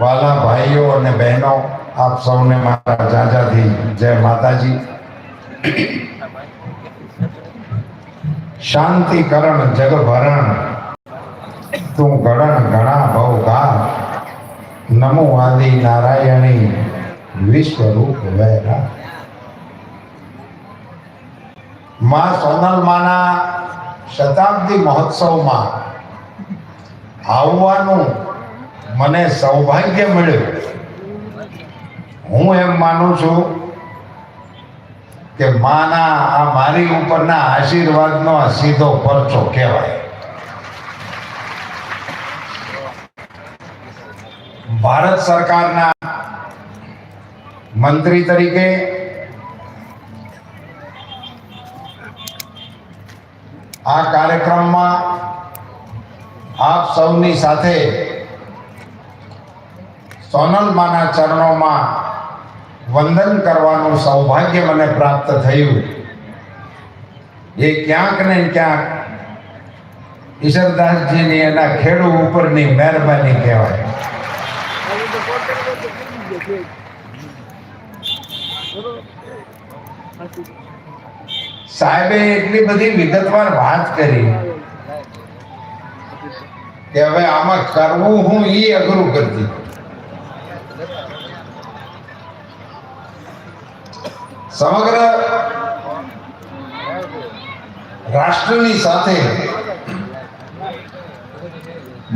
વાલા ભાઈઓ અને બહેનો, આપ સૌને મારા જાજાથી જય માતાજી. શાંતિકરણ જગભરણ, તું ગણન ઘણા ભવ ગા નમો આદિ નારાયણી વિશ્વરૂપ વૈરા માં સોનલમાના શતાબ્દી મહોત્સવમાં આવવાનું મને સૌભાગ્ય મળ્યું. હું એમ માનું છું કે માના આ મારી ઉપરના આશીર્વાદનો સીધો પરચો કહેવાય. ભારત સરકારના મંત્રી તરીકે આ કાર્યક્રમમાં આપ સૌની સાથે સોનલમાના ચરણોમાં વંદન કરવાનું સૌભાગ્ય મને પ્રાપ્ત થયું. એ ક્યાંક ને ક્યાંક ઈશ્વરદાસજીની એના ખેડુ ઉપરની મહેરબાની કહેવાય. સાહેબે એટલી બધી વિગતવાર વાત કરી કે હવે આમાં કરવું હું ઈ અઘરું કરતી સમગ્ર રાષ્ટ્રની સાથે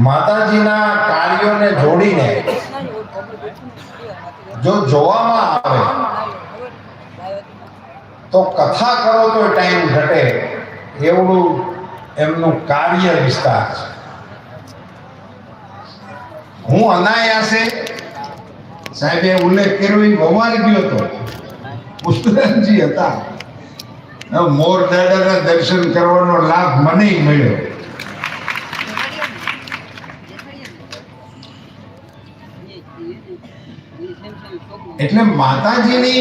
માતાજીના કાર્યોને જોડીને જો જોવામાં આવે તો કથા કરો તો ટાઈમ ઘટે એવડું એમનું કાર્ય વિસ્તાર છે. હું અનાયાસે સાહેબે ઉલ્લેખ કર્યો, એ વવાર ગયો હતો. પુષ્કરજી હતા. મોર દાદાના દર્શન કરવાનો લાભ મને મળ્યો. એટલે માતાજીની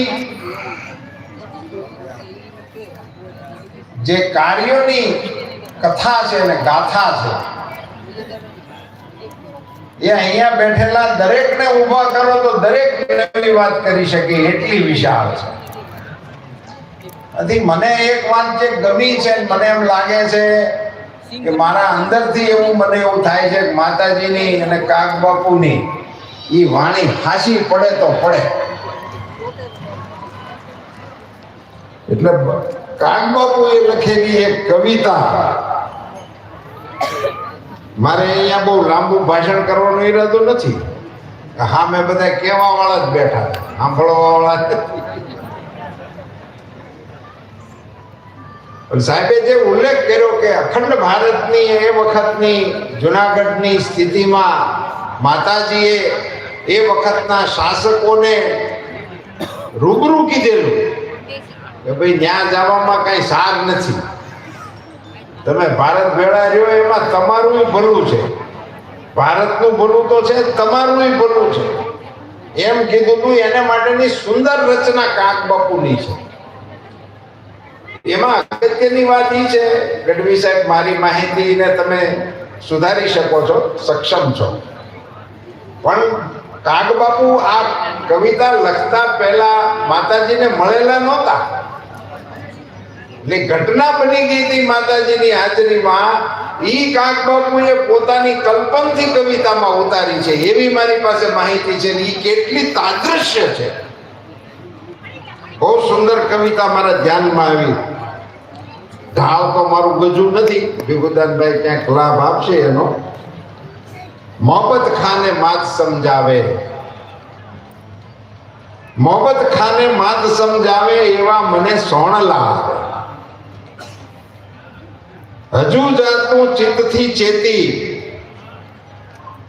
જે કાર્યોની કથા છે અને ગાથા છે, એ અહીંયા બેઠેલા દરેકને ઊભા કરો તો દરેક નવી વાત કરી શકે, એટલી વિશાળ છે. આથી મને એક વાત જે ગમી છે, મને એમ લાગે છે કે મારા અંદરથી એવું મને એવું થાય છે માતાજીની અને કાક બાપુની એ વાણી હાસી પડે તો પડે. એટલે કાક બાપુએ લખેલી એક કવિતા. મારે અહીંયા બહુ લાંબુ ભાષણ કરવાનો ઈરાદો નથી. હા, મેં બધા કહેવા વાળા જ બેઠા. સાંભળવા વાળા જ નથી. પણ સાહેબે જે ઉલ્લેખ કર્યો કે અખંડ ભારતની એ વખતની જુનાગઢની સ્થિતિમાં માતાજીએ એ વખતના શાસકોને રૂબરૂ કીધેલું કે ભાઈ ત્યાં જવામાં કઈ સાર નથી. તમે ભારત ભેળા રહ્યો એમાં તમારું ભલું છે. ભારતનું ભલું તો છે, તમારું ભલું છે. એમ કીધું હતું એને માટેની સુંદર રચના કાક બાપુની છે. એમાં અગત્યની વાત એ છે, ગઢવી સાહેબ, મારી માહિતીને તમે સુધારી શકો છો, સક્ષમ છો. પણ કાગબાપુ આ કવિતા લખતા પહેલા માતાજીને મળેલા નહોતા. એટલે ઘટના બની ગઈ હતી માતાજીની હાજરીમાં, ઈ કાગબાપુએ પોતાની કલ્પનથી કવિતામાં ઉતારી છે. એવી મારી પાસે માહિતી છે ને એ કેટલી તાદ્રશ્ય છે. બહુ સુંદર કવિતા મારા ધ્યાનમાં આવી. ઢાળ તો મારું ગજું નથી. ભીખુદાનભાઈ ક્યાંક લાભ આપશે એનો. મોહબ્બત ખાને માત સમજાવે. મોહબ્બત ખાને માત સમજાવે એવા મને સોણલા હજુ જાતું ચિત્તથી ચેતી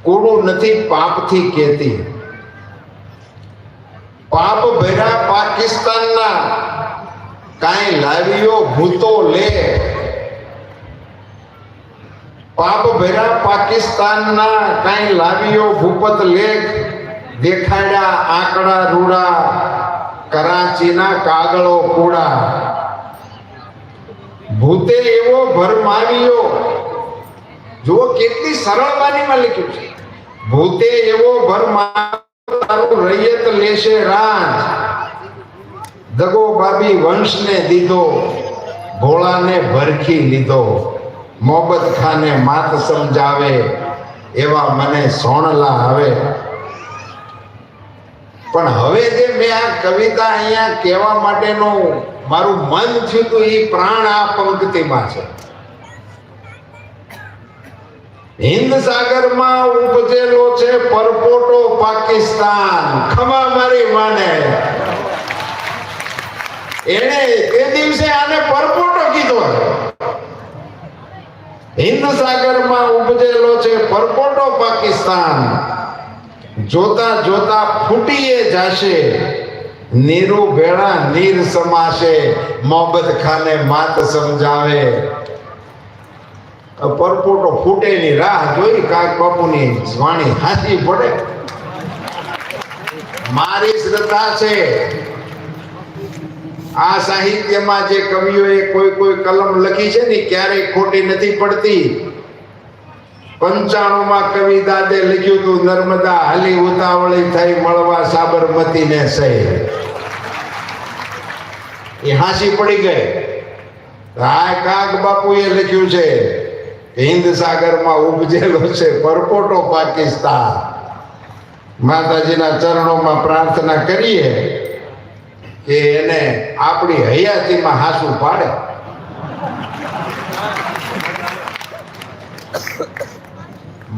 કૂડું નથી પાપથી કેતી. પાપ ભર્યા પાકિસ્તાનના કાંઈ લાવીઓ ભૂતો લે. પાપ ભર્યા પાકિસ્તાનના કાંઈ લાવીઓ ભૂપત લેખ દેખાડ્યા આંકડા રૂડા, કરાચીના કાગળો કુડા. ભૂતે એવો ભરમાવ્યો જુઓ કેટલી સરળ વાણીમાં લખ્યું છે. ભૂતે એવો ભર તારું રૈયત લેશે રાજ. દગો બાબી વંશને દીધો, ભોળાને ભરખી લીધો મોહબત ખાને માત સમજાવે, એવા મને સોણલા આવે. પણ હવે જે મેં આ કવિતા અહીંયા કહેવા માટેનું મારું મન થયું હતું એ પ્રાણ આ પંક્તિમાં છે. હિન્દ સાગરમાં ઉપજેલો છે પરપોટો પાકિસ્તાન, ખમા મારી માને. એને તે દિવસે આને પરપોટો કીધો હિન્દ સાગરમાં ઉપજેલો છે પરપોટો પાકિસ્તાન. જોતા જોતા ફૂટીએ જાશે. નીરુ ભેળા નીર સમાશે. મોહબ્બત ખાને માત સમજાવે. પરપોટો ફૂટેની રાહ જોઈ કાક બાપુની વાણી હાથી પડે. મારી શ્રદ્ધા છે. આ સાહિત્યમાં જે કવિઓએ કોઈ કોઈ કલમ લખી છે ને, ક્યારેય ખોટી નથી પડતી. પંચાણુમાં કવિ દાદે લખ્યું હતું, નર્મદા હાલી ઉતાવળી થઈ મળવા સાબરમતીને સહી એ હાંસી પડી ગઈ. રાય કાગ બાપુએ લખ્યું છે હિન્દ સાગરમાં ઉપજેલો છે પરપોટો પાકિસ્તાન. માતાજીના ચરણોમાં પ્રાર્થના કરીએ કે એને આપણી હયાતીમાં હાસું પાડે.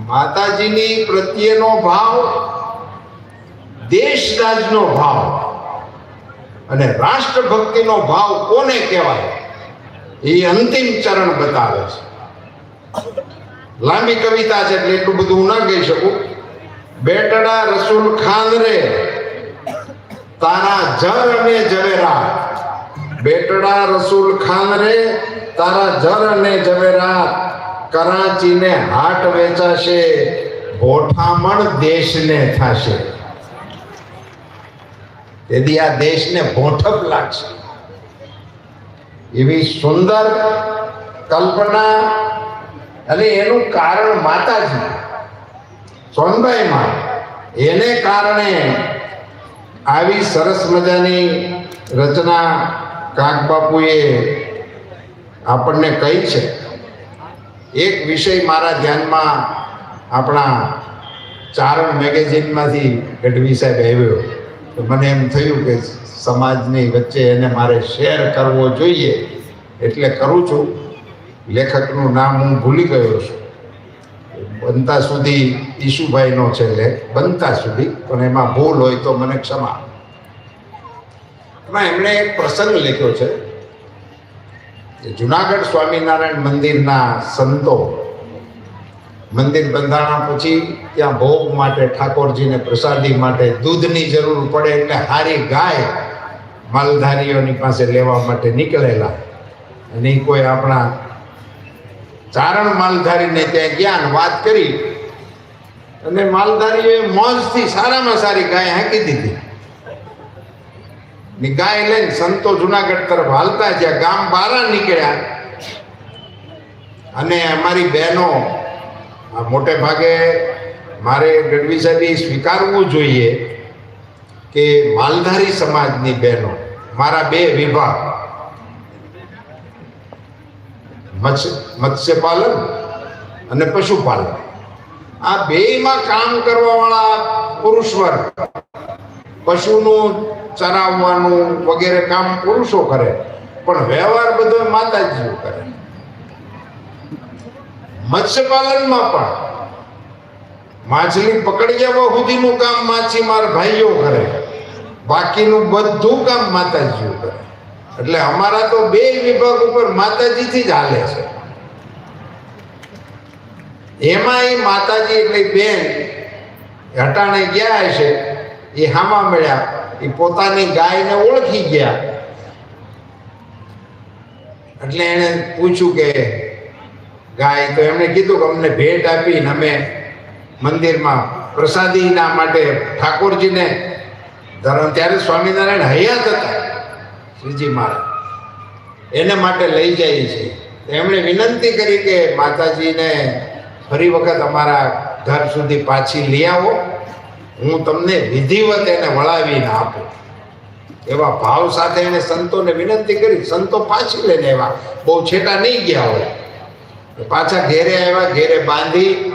માતાજીની પ્રત્યેનો ભાવ, દેશરાજનો ભાવ અને રાષ્ટ્રભક્તિનો ભાવ કોને કહેવાય? એ અંતિમ ચરણ બતાવે છે. લાંબી કવિતા છે એટલે એટલું બધું ના કહી શકું. બેટડા રસૂલ ખાન રે. તારા જર અને જવેરા બેટડા રસૂલ ખાન રે, તારા જર અને જવેરા કરાચીને હાટ વેચાશે, ભોઠામણ દેશને થશે. તેથી આ દેશને ભોઠપ લાગશે. એવી સુંદર કલ્પના અને એનું કારણ માતાજી. સોનભાઈમાં એને કારણે આવી સરસ મજાની રચના કાકબાપુએ આપણને કહી છે. એક વિષય મારા ધ્યાનમાં આપણા ચારણ મેગેઝિનમાંથી ગઢવી સાહેબ આવ્યો. તો મને એમ થયું કે સમાજની વચ્ચે એને મારે શેર કરવો જોઈએ. એટલે કરું છું. લેખકનું નામ હું ભૂલી ગયો છું. બનતા સુધી ઈશુભાઈનો છે લેખ બનતા સુધી, પણ એમાં ભૂલ હોય તો મને ક્ષમા. એમાં એમણે એક પ્રસંગ લખ્યો છે જુનાગઢ સ્વામિનારાયણ મંદિરના સંતો મંદિર બંધાણા પછી ત્યાં ભોગ માટે, ઠાકોરજીને પ્રસાદી માટે દૂધની જરૂર પડે એટલે હારી ગાય માલધારીઓની પાસે લેવા માટે નીકળેલા. અને કોઈ આપણા ચારણ માલધારીને ત્યાં ગયા અને વાત કરી. અને માલધારીઓએ મોજથી સારામાં સારી ગાય હાંકી દીધી. ની ગાય લઈને સંતો જુનાગઢ તરફ હાલતા જ્યાં ગામ બારા નીકળ્યા. અને અમારી બહેનો મોટે ભાગે મારે ગઢવી સાહેબે સ્વીકારવું જોઈએ કે માલધારી સમાજની બહેનો, મારા બે વિભાગ મત્સ્ય મત્સ્યપાલન અને પશુપાલન. આ બેયમાં કામ કરવાવાળા પુરુષ વર્ગ, પશુનું ચરાવવાનું વગેરે કામ પુરુષો કરે, પણ વ્યવહાર બધો માતાજીઓ કરે. મત્સ્યપાલનમાં પણ માછલી પકડી જવા સુધીનું કામ માછીમાર ભાઈઓ કરે, બાકીનું બધું કામ માતાજીઓ કરે. એટલે અમારા તો બે વિભાગ ઉપર માતાજીથી જ હાલે છે. એમાં એ માતાજી એટલે બેન હટાણે ગયા હશે એ હામા મળ્યા એ પોતાની ગાયને ઓળખી ગયા. એટલે એણે પૂછ્યું કે, ગાય, તો એમણે કીધું કે અમને ભેટ આપીને અમે મંદિરમાં પ્રસાદીના માટે ઠાકોરજીને ધરમ ત્યારે સ્વામિનારાયણ હયાત હતા. શ્રીજી મહારાજ. એને માટે લઈ જાય છે. એમણે વિનંતી કરી કે માતાજીને ફરી વખત અમારા ઘર સુધી પાછી લઈ આવો. હું તમને વિધિવત એને વળાવીને આપું. એવા ભાવ સાથે એને સંતોને વિનંતી કરી, સંતો પાછી લઈને એવા બહુ છેટા નહીં ગયા હોય. પાછા ઘેરે આવ્યા, ઘેરે બાંધી,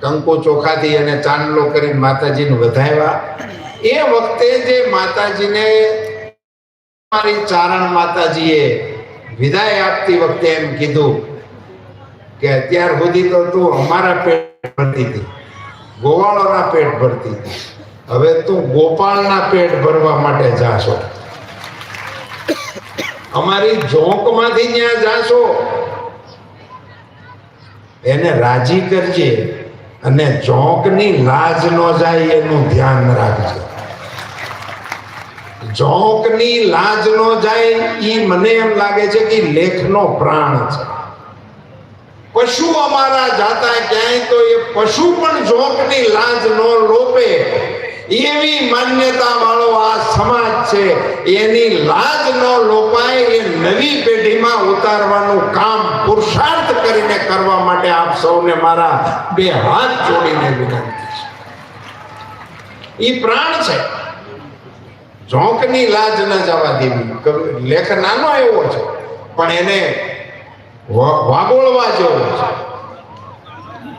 કંકુ ચોખાથી અને ચાંદલો કરીને માતાજીને વધાવ્યા. એ વખતે જે માતાજીને મારી ચારણ માતાજીએ વિદાય આપતી વખતે એમ કીધું કે અત્યાર સુધી તો તું અમારા પેટ ભરતી હતી, ગોવાળોના પેટ ભરતી હતી. હવે તું ગોપાલના પેટ ભરવા માટે જાશો. અમારી ઝોંકમાંથી ત્યાં જાશો. એને રાજી કરજે અને ઝોંકની લાજ ન જાય એનું ધ્યાન રાખજે. ઝોંકની લાજ ન જાય એ મને એમ લાગે છે કે લેખનો પ્રાણ છે. પશુ અમારા જાતા ક્યાંય તો એ પશુ પણ જોકની લાજ ન લોપે. એવી માન્યતા વાળો આ સમાજ છે, એની લાજ ન લોપાય, એ નવી પેઢીમાં ઉતારવાનું કામ પુરુષાર્થ કરીને કરવા માટે આપ સૌને મારા બે હાથ જોડીને વિનંતી છે. એ પ્રાણ છે. ઝોંકની લાજ ન જવા દેવી. લેખ નાનો એવો છે, પણ એને વાગોળવા જેવો છે.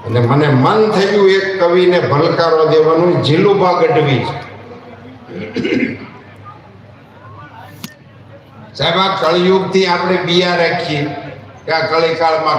એટલે મને મન થયું એક કવિને ભલકારો દેવાનું, જીલુબા ગઢવી સાહેબ, આ કળિયુગથી આપણે બિયા રાખીએ, કે આ કળીકાળમાં